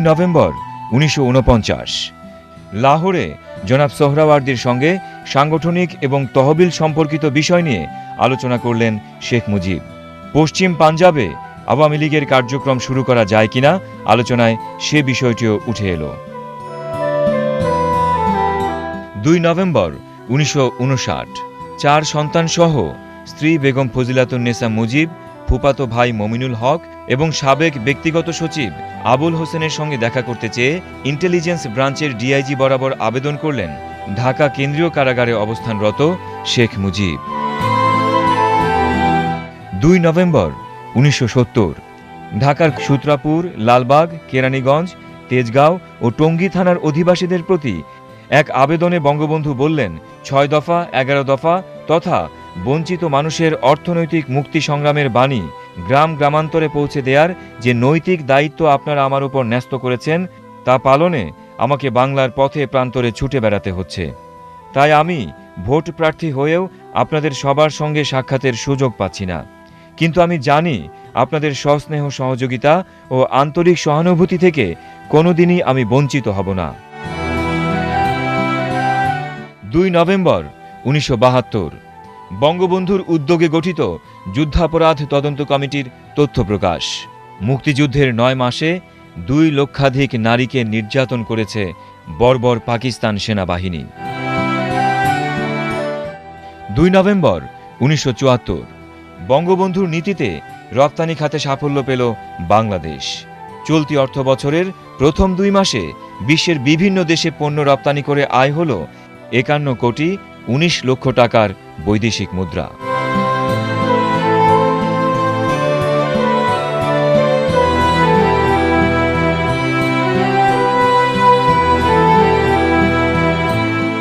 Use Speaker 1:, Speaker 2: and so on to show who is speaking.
Speaker 1: November, উনিশশো উনপঞ্চাশ লাহোরে জনাব সোহরাওয়ার্দির সঙ্গে সাংগঠনিক এবং তহবিল সম্পর্কিত বিষয় নিয়ে আলোচনা করলেন শেখ মুজিব। পশ্চিম পাঞ্জাবে আওয়ামী লীগের কার্যক্রম শুরু করা যায় কিনা আলোচনায় সে বিষয়টিও উঠে এলো। দুই নভেম্বর, উনিশশো চার সন্তান সহ স্ত্রী বেগম ফজিলাতুন্নেসা মুজিব ফুপাতো ভাই মমিনুল হক এবং সাবেক ব্যক্তিগত সচিব আবুল হোসেনের সঙ্গে দেখা করতে চেয়ে ইন্টেলিজেন্স ব্রাঞ্চের ডিআইজি বরাবর আবেদন করলেন ঢাকা কেন্দ্রীয় কারাগারে অবস্থানরত শেখ মুজিব। দুই নভেম্বর, উনিশশো সত্তর, ঢাকার সূত্রাপুর, লালবাগ, কেরানীগঞ্জ, তেজগাঁও ও টঙ্গী থানার অধিবাসীদের প্রতি এক আবেদনে বঙ্গবন্ধু বললেন, ছয় দফা, এগারো দফা তথা বঞ্চিত মানুষের অর্থনৈতিক মুক্তি সংগ্রামের বাণী গ্রাম গ্রামান্তরে পৌঁছে দেওয়ার যে নৈতিক দায়িত্ব আপনারা আমার উপর ন্যস্ত করেছেন, তা পালনে আমাকে বাংলার পথে প্রান্তরে ছুটে বেড়াতে হচ্ছে। তাই আমি ভোট প্রার্থী হয়েও আপনাদের সবার সঙ্গে সাক্ষাতের সুযোগ পাচ্ছি না। কিন্তু আমি জানি আপনাদের সস্নেহ সহযোগিতা ও আন্তরিক সহানুভূতি থেকে কোনোদিনই আমি বঞ্চিত হব না। দুই নভেম্বর, উনিশশো বাহাত্তর। বঙ্গবন্ধুর উদ্যোগে গঠিত যুদ্ধাপরাধ তদন্ত কমিটির তথ্য প্রকাশ। মুক্তিযুদ্ধের নয় মাসে দুই লক্ষাধিক নারীকে নির্যাতন করেছে বর্বর পাকিস্তান সেনাবাহিনী। দুই নভেম্বর উনিশশো চুয়াত্তর, বঙ্গবন্ধুর নীতিতে রপ্তানি খাতে সাফল্য পেল বাংলাদেশ। চলতি অর্থ বছরের প্রথম দুই মাসে বিশ্বের বিভিন্ন দেশে পণ্য রপ্তানি করে আয় হল একান্ন কোটি উনিশ লক্ষ টাকার বৈদেশিক মুদ্রা।